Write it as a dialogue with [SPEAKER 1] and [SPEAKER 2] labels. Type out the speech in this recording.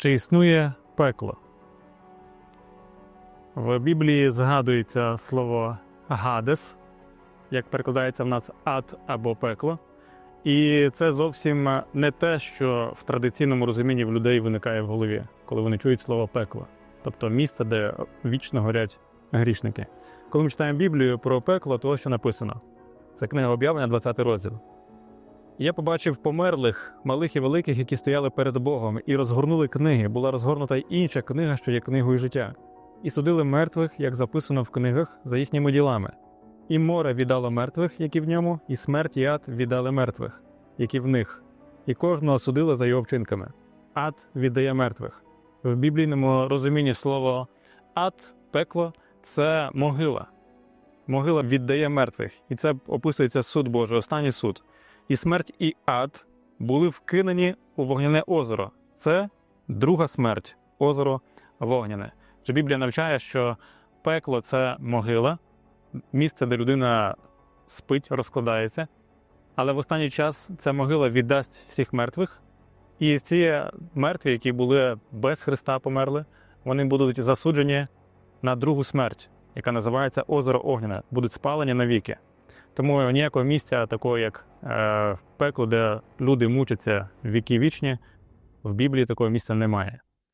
[SPEAKER 1] Чи існує пекло? В Біблії згадується слово Гадес, як перекладається в нас ад або пекло. І це зовсім не те, що в традиційному розумінні в людей виникає в голові, коли вони чують слово пекло, тобто місце, де вічно горять грішники. Коли ми читаємо Біблію про пекло, то що написано: це книга об'явлення, 20 розділ. Я побачив померлих, малих і великих, які стояли перед Богом, і розгорнули книги. Була розгорнута й інша книга, що є книгою життя, і судили мертвих, як записано в книгах, за їхніми ділами. І море віддало мертвих, які в ньому, і смерть і ад віддали мертвих, які в них, і кожного судили за його вчинками. Ад віддає мертвих. В біблійному розумінні слово ад, пекло це могила. Могила віддає мертвих, і це описується суд Божий, останній суд. І смерть, і ад були вкинені у вогняне озеро. Це друга смерть, озеро вогняне. Що Біблія навчає, що пекло це могила, місце, де людина спить, розкладається. Але в останній час ця могила віддасть всіх мертвих. І ці мертві, які були без Христа, померли, вони будуть засуджені на другу смерть, яка називається озеро Огняне, будуть спалені навіки. Тому ніякого місця, такого як е, пекло, де люди мучаться віки вічні, в Біблії такого місця немає.